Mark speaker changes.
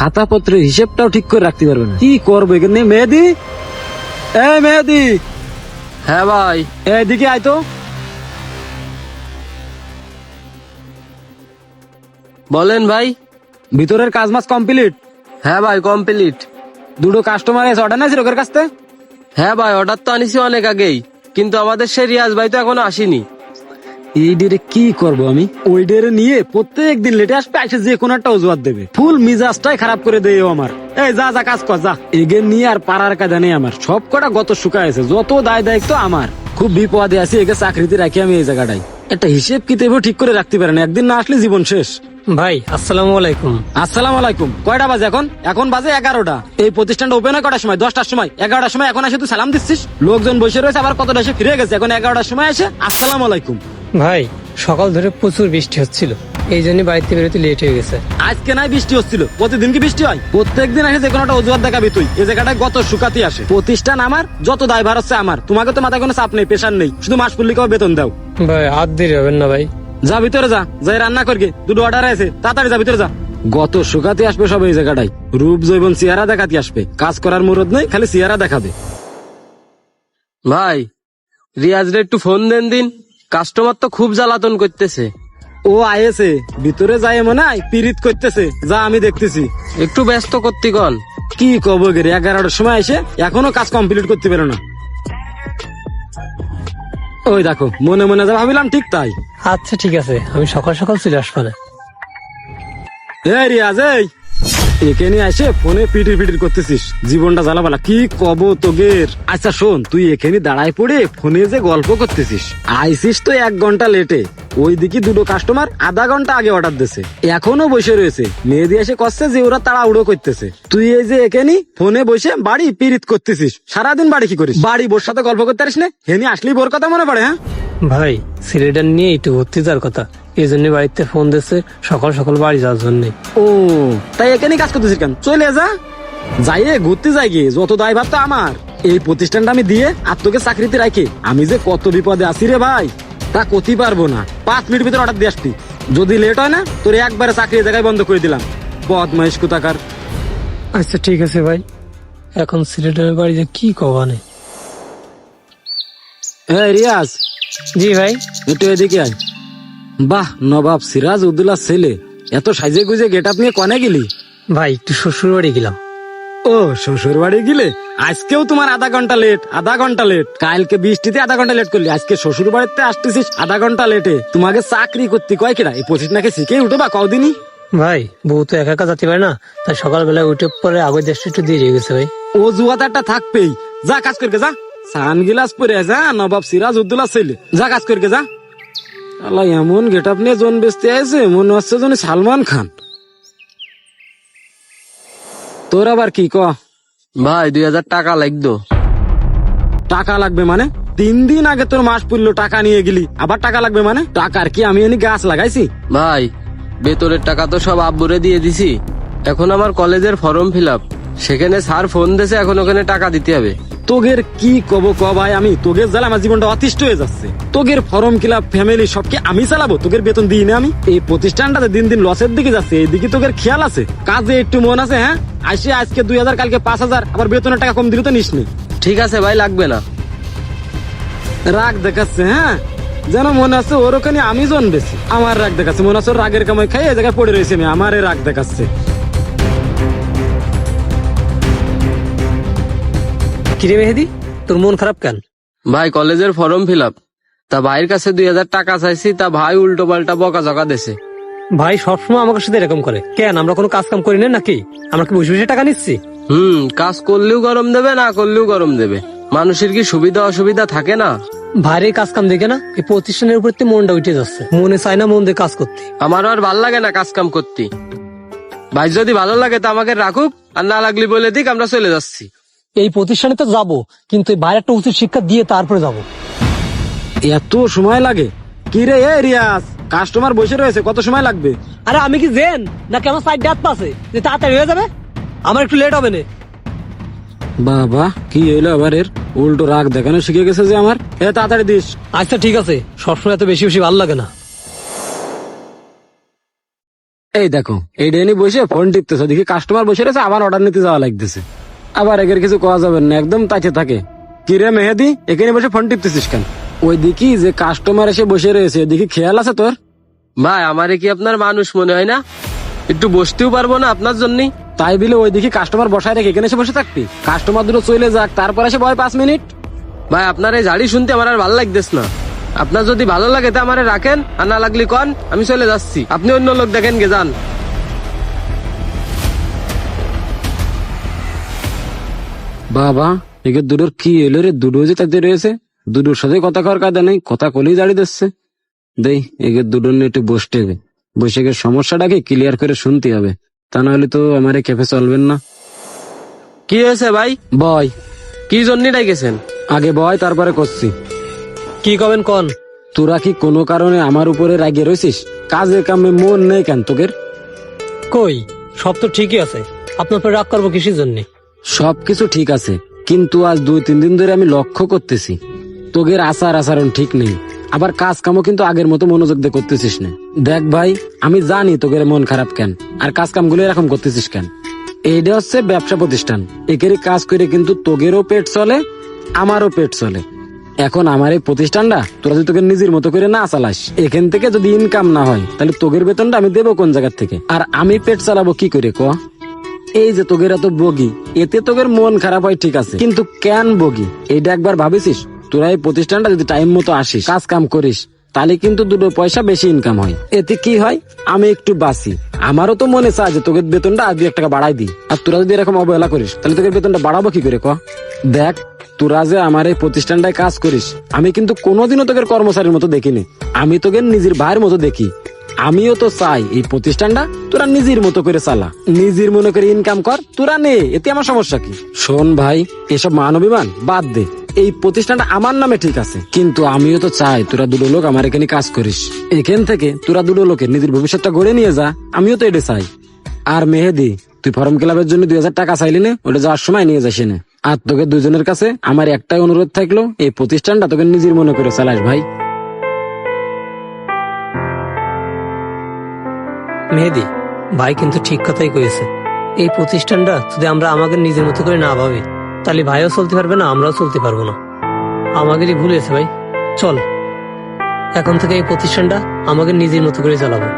Speaker 1: খাতা পত্রের হিসেবটাও ঠিক করে রাখতে পারবে না। কি করব এখানে? মেহেদি? এই মেহেদি!
Speaker 2: হ্যাঁ ভাই।
Speaker 1: এদিকে আয় তো।
Speaker 2: বলেন ভাই।
Speaker 1: ভিতরের কাজ মাস কমপ্লিট?
Speaker 2: হ্যাঁ ভাই কমপ্লিট।
Speaker 1: দুটো কাস্টমার এসে অর্ডার নাইছে লোকের কাছ থেকে?
Speaker 2: হ্যাঁ ভাই অর্ডার তো আনিছি অনেক আগেই। কিন্তু আমাদের সে রিয়াজ ভাই তো এখনও আসেনি।
Speaker 1: এই ডেরে কি করব আমি? ওই ডেরে নিয়ে প্রত্যেক দিন লেটে আসবে এসে যে কোনো একটা অজুহাত দেবে। ফুল মিজাজটাই খারাপ করে দেয় আমার। এই যা যা কাজ কর যা। এগের নিয়ে আর পাড়ার কাজা নেই আমার। সব কটা গত শুকায় যত দায় দায়িত্ব আমার। খুব বিপদে আছি একে চাকরিতে রাখি আমি এই জায়গাটাই একটা হিসেব কিতেবও ঠিক করে রাখতে পারে না? একদিন না আসলে জীবন শেষ।
Speaker 3: ভাই আসসালামু আলাইকুম।
Speaker 1: আসসালাম আলাইকুম। কয়টা বাজে এখন? এখন বাজে এগারোটা। এই প্রতিষ্ঠানটা ওপেন হয় কটার সময়? দশটার সময়। এগারোটার সময় এখন এসে তুই সালাম দিচ্ছিস? লোকজন বসে রয়েছে আবার কতটা এসে ফিরে গেছে? এখন এগারোটার সময় এসে আসসালাম আলাইকুম।
Speaker 3: ভাই সকাল ধরে প্রচুর বৃষ্টি হচ্ছিল। এই জন্য বাড়িতে বেরোতে লেট হয়ে গেছে।
Speaker 1: আজকে নাই বৃষ্টি হচ্ছিল। প্রতিদিন কি বৃষ্টি হয়? প্রত্যেকদিন আসে যে কোনো একটা অজুহাত দেখাবি তুই। এই জায়গাটায় গত শুকাতে আসে। প্রতিষ্ঠান আমার যত দায়ভার হচ্ছে আমার। তোমাকে তো মাথায় কোনো চাপ নেই প্রেশার নেই। শুধু মাস পুল্লিকে বেতন দাও।
Speaker 3: ভাই আর দেরি হবেন না ভাই।
Speaker 1: যা ভিতরে যা। যাই রান্না করগে। দুটো অর্ডার আছে। তাড়াতাড়ি যা ভিতরে যা। গত শুকাতে আসবে সব এই জায়গাটায়। রূপ জৈবন চেহারা দেখাতে আসবে। কাজ করার মুরদ নেই খালি চেহারা দেখাবে।
Speaker 2: ভাই রিয়াজ রে একটু ফোন দেন দিন। কাস্টমার তো খুব জ্বালাতন করতেছে।
Speaker 1: ও আয়েছে ভিতরে যায় মনে হয় পিরিত করতেছে। যা আমি দেখতেছি।
Speaker 2: একটু ব্যস্ত করতে কন।
Speaker 1: কি কব গেরে এগারোটার সময় এসে এখনও কাজ কমপ্লিট করতে পারো না। ওই দেখো মনে মনে যা ভাবিলাম ঠিক তাই।
Speaker 3: আচ্ছা ঠিক আছে। আমি সকাল সকাল চলে আসব না।
Speaker 1: এই রিয়াজ এই। একে নিয়ে এসে ফোনে পিটির পিটির করতেছিস। জীবনটা জ্বালাবালা কি কব তোগের? আচ্ছা শোন, তুই এখানে দাঁড়ায় পড়ে ফোনে যে গল্প করতেছিস। আইসিস তো এক ঘণ্টা লেটে ওই দিকে দুটো কাস্টমার আধা ঘণ্টা আগে অর্ডার দিছে। এখনও বসে রয়েছে। মেয়েদি এসে কচ্ছে যে ওরা তাড়াহুড়ো করতেছে। তুই এই যে এখানে ফোনে বসে বাড়ি পিরিত করতেছিস। সারাদিন বাড়ি কি করিস? বাড়ি বোর সাথে গল্প করতে পারিস না? হেনি আসলেই বোর কথা মনে পড়ে হ্যাঁ?
Speaker 3: ভাই সিলিন্ডার নিয়ে একটু ভর্তি যাওয়ার কথা। এই জন্য বাড়িতে ফোন দিচ্ছে সকাল সকাল বাড়ি যাওয়ার জন্য।
Speaker 1: ও তাই এখানে কাজ করতেছিস কেন? চলে যা। যাইয়ে ঘুরতে যাই গিয়ে যত দায় ভাব তো আমার। এই প্রতিষ্ঠানটা আমি দিয়ে আর তোকে চাকরিতে রাখি আমি যে কত বিপদে আছি রে ভাই তা করতে পারব না। পাঁচ মিনিট ভিতরে অর্ডার দিয়ে আসতি। যদি লেট হয় না তোর একবারে চাকরি জায়গায় বন্ধ করে দিলাম। বদমাইশ কোথাকার।
Speaker 3: আচ্ছা ঠিক আছে ভাই। এখন সিলেটের বাড়ি যে কি কবানে
Speaker 1: হ্যাঁ রিয়াজ
Speaker 3: জি ভাই।
Speaker 1: একটু এদিকে আয়। বাহ নবাব সিরাজ উদ্দুল্লাহ ছেলে। এত সাইজে গুজে গেট আপ নিয়ে কনে গেলি?
Speaker 3: ভাই একটু শ্বশুর বাড়ি গেলাম।
Speaker 1: ও শ্বশুর বাড়ি গেলে? আজকেও তোমার আধা ঘণ্টা লেট আধা ঘণ্টা লেট কালকে বৃষ্টিতে আধা ঘণ্টা লেট করলি আজকে শ্বশুর বাড়িতে আসতেছিস আধা ঘণ্টা লেটে তোমাকে চাকরি করতে কয় কিনা এই পঁচিশ নাকি শিখে উঠো বা কদিনই।
Speaker 3: ভাই বউ তো একা একা যেতে পারে না তাই সকালবেলা উঠে পরে আগে দেশটা একটু দেরি হয়ে গেছে ভাই।
Speaker 1: ও জুয়াতারটা থাকবেই। যা কাজ করকে যা। সান গিলাস পরে যা নবাব সিরাজ উদ্দুল্লাহ ছেলে। যা কাজ করকে যা। আল্লাহ এমন গেট আপ নিয়ে জন বেচতে আছে মনে হচ্ছে যেন সালমান খান। তোর আবার কি ক?
Speaker 2: ভাই দুই হাজার টাকা লাগতো।
Speaker 1: টাকা লাগবে মানে? তিন দিন আগে তোর মাস পুরলো টাকা নিয়ে গেলি। আবার টাকা লাগবে মানে? টাকার কি আমি এনে গাছ লাগাইছি?
Speaker 2: ভাই বেতনের টাকা তো সব আব্বুরে দিয়ে দিছি। এখন আমার কলেজের ফর্ম ফিল আপ। সেখানে স্যার ফোন দিয়েছে এখন ওখানে টাকা দিতে হবে।
Speaker 1: তোগের কি কব ক ভাই আমি তোগের জ্বালা আমার জীবনটা অতিষ্ঠ হয়ে যাচ্ছে। তোগের ফর্ম কিলাপ ফ্যামিলি সবকে আমি চালাবো তোগের বেতন দিই না আমি। এই প্রতিষ্ঠানটাতে দিন দিন লসের দিকে যাচ্ছে এইদিকে তোগের খেয়াল আছে? কাজে একটু মন আছে হ্যাঁ? আসে আজকে দুই হাজার কালকে পাঁচ হাজার আবার বেতনের টাকা কম দিলে তো নিস নি।
Speaker 2: ঠিক আছে ভাই লাগবে না।
Speaker 1: রাগ দেখাচ্ছে হ্যাঁ? যেন মনে আছে ওর ওখানে আমি জন বেশি আমার রাগ দেখাচ্ছে মনে আছে রাগের কামাই খাই এই জায়গায় পড়ে রয়েছে আমি আমারে রাগ দেখাচ্ছে।
Speaker 3: কিরে মেহেদি? তোর মন খারাপ কেন?
Speaker 2: ভাই কলেজের ফর্ম ফিল আপ তা ভাইয়ের কাছে দুই হাজার টাকা চাইছি তা ভাই উল্টো পাল্টা বকা জকা দেছে।
Speaker 3: ভাই সবসময় আমার সাথে এরকম করে। কেন আমরা কোনো কাজ কাম করি না নাকি? আমরা কি বসে বসে টাকা নিচ্ছি?
Speaker 2: হুম কাজ করলেও গরম দেবে না করলেও গরম দেবে। মানুষের কি সুবিধা অসুবিধা থাকে না?
Speaker 3: ভাইরে কাজ কাম দেখে না এই প্রতিষ্ঠানের উপর মনটা উঠে যাচ্ছে। মনে চায় না মন দিয়ে কাজ করতে।
Speaker 2: আমার আর ভালো লাগে না কাজ কাম করতে। ভাই যদি ভালো লাগে তো আমাকে রাখুক আর না লাগলি বলে দিক আমরা চলে যাচ্ছি।
Speaker 3: এই প্রতিষ্ঠানে তো যাব কিন্তু বাইরে একটা উচিত শিক্ষা দিয়ে তারপরে যাব।
Speaker 1: এত সময় লাগে? কি রে এ রিয়াজ? কাস্টমার বসে রয়েছে কত সময় লাগবে?
Speaker 3: আরে আমি কি জেন? নাকি আমার সাইড ডাত পাশে যে তাড়াতাড়ি হয়ে যাবে? আমার একটু লেট হবে না।
Speaker 1: বাবা কি হইল আবার এর? উল্টো রাগ দেখানো শিখে গেছে যে আমার। এ তাড়াতাড়ি দিস।
Speaker 3: আচ্ছা ঠিক আছে। সবসময় এত বেশি বেশি ভালো লাগে না।
Speaker 1: এই দেখো এই ডেনি বসে ফোন টিপতেছে দেখি কাস্টমার বসে রয়েছে আবার অর্ডার নিতে যাওয়া লাগতেছে। আবার এগের কিছু কোয়া যাবে না একদম তাকে থাকে। কি রে মেহেদি এখানে বসে ফোন টিপতেছিস কেন? ওই দেখি যে কাস্টমার এসে বসে রয়েছে দেখি খেয়াল আছে তোর?
Speaker 2: ভাই আমারে কি আপনার মানুষ মনে হয় না? একটু বসতেও পারব না আপনার জন্যই
Speaker 1: তাই বিলে ওই দেখি কাস্টমার বসায় রেখে এখানে এসে বসে থাকবি। কাস্টমার দুটো চলে যাক তারপর এসে বয় পাঁচ মিনিট।
Speaker 2: ভাই আপনার এই ঝাড়ি শুনতে আমার আর ভালো লাগতেস না। আপনার যদি ভালো লাগে তা আমারে রাখেন আর না লাগলে কন আমি চলে যাচ্ছি। আপনি অন্য লোক দেখেন গে যান।
Speaker 1: বাবা একে দুটোর কি এলো রে? দুটো যে তাতে রয়েছে দুটোর সাথে কথা কর কাদা নেই কথা কলেই দাঁড়িয়ে দিচ্ছে। দেই একে দুটোর নিয়ে একটু বসতে হবে। বসে গিয়ে সমস্যাটাকে ক্লিয়ার করে শুনতে হবে। তা নাহলে তো আমার এই ক্যাফে চলবেন না।
Speaker 2: কি হয়েছে ভাই?
Speaker 1: বয়।
Speaker 2: কি জন্য ডাইকেছেন
Speaker 1: আগে বয় তারপরে করছি।
Speaker 3: কি কবেন কন?
Speaker 1: তোরা কি কোনো কারণে আমার উপরে রাগিয়ে রয়েছিস? কাজে কামে মন নেই কেন তোকের
Speaker 3: কই সব তো ঠিকই আছে। আপনার উপর রাগ করব কিসের জন্য?
Speaker 1: সবকিছু ঠিক আছে, কিন্তু আজ দুই তিন দিন ধরে আমি লক্ষ্য করতেছি। তোগের আচার আচরণ ঠিক নেই। আবার কাজ কামও কিন্তু আগের মতো মনোযোগ দিয়ে করতেছিস না। দেখ ভাই, আমি জানি তোগের মন খারাপ কেন, আর কাজ কামগুলো এরকম করতেছিস কেন। এইটা হচ্ছে ব্যবসা প্রতিষ্ঠান। একেরই কাজ করে কিন্তু তোগেরও পেট চলে, আমারও পেট চলে। এখন আমার এই প্রতিষ্ঠানটা, তোরা যদি তোকে নিজের মতো করে না চালাস, এখান থেকে যদি ইনকাম না হয়, তাহলে তোগের বেতনটা আমি দেবো কোন জায়গা থেকে? আর আমি পেট চালাবো কি করে, ক? এই যে তোগের এত বগি, এতে তোগের মন খারাপ হয়, ঠিক আছে। কিন্তু কেন বগি? এইটা একবার ভাবিছিস? তোরা এই প্রতিষ্ঠানটা যদি টাইম মতো আসিস, কাজ কাম করিস, তাহলে কিন্তু দুটো পয়সা বেশি ইনকাম হয়। এতে কি হয়? আমি একটু বাঁচি আমারও তো মনে চায় যে তোকে বেতনটা আর দুই এক টাকা বাড়াই দিই। আর তোরা যদি এরকম অবহেলা করিস, তাহলে তোকে বেতনটা বাড়াবো কি করে ক? দেখ, তোরা যে আমার এই প্রতিষ্ঠানটায় কাজ করিস, আমি কিন্তু কোনোদিনও তোকে কর্মচারীর মতো দেখিনি। আমি তোকে নিজের ভাইয়ের মতো দেখি। আমিও তো চাই এই প্রতিষ্ঠানটা তোরা নিজের মতো করে চালা। নিজের মনে করে ইনকাম কর, তোরা নে, এতে আমার সমস্যা কি? শোন ভাই, এসব মানবিমান বাদ দে। এই প্রতিষ্ঠানটা আমার নামে ঠিক আছে, কিন্তু আমিও তো চাই তোরা দুটো লোক আমার এখানে কাজ করিস। এখান থেকে তোরা দুটো লোকের নিজের ভবিষ্যৎটা গড়ে নিয়ে যা, আমিও তো এটা চাই। আর মেহেদি, তুই ফর্ম ক্লাবের জন্য দুই হাজার টাকা চাইলি না, ওটা যাওয়ার সময় নিয়ে যাস না আর তোকে দুজনের কাছে আমার একটাই অনুরোধ থাকল, এই প্রতিষ্ঠানটা তোকে নিজের মনে করে চালাস ভাই।
Speaker 3: মেহেদি, ভাই কিন্তু ঠিক কথাই কয়েছে এই প্রতিষ্ঠানটা যদি আমরা আমাদের নিজের মতো করে না ভাবি, তাহলে ভাইও চলতে পারবে না, আমরাও চলতে পারব না। আমাদেরই ভুল হয়েছে ভাই। চল, এখন থেকে এই প্রতিষ্ঠানটা আমাকে নিজের মতো করে চালাবো।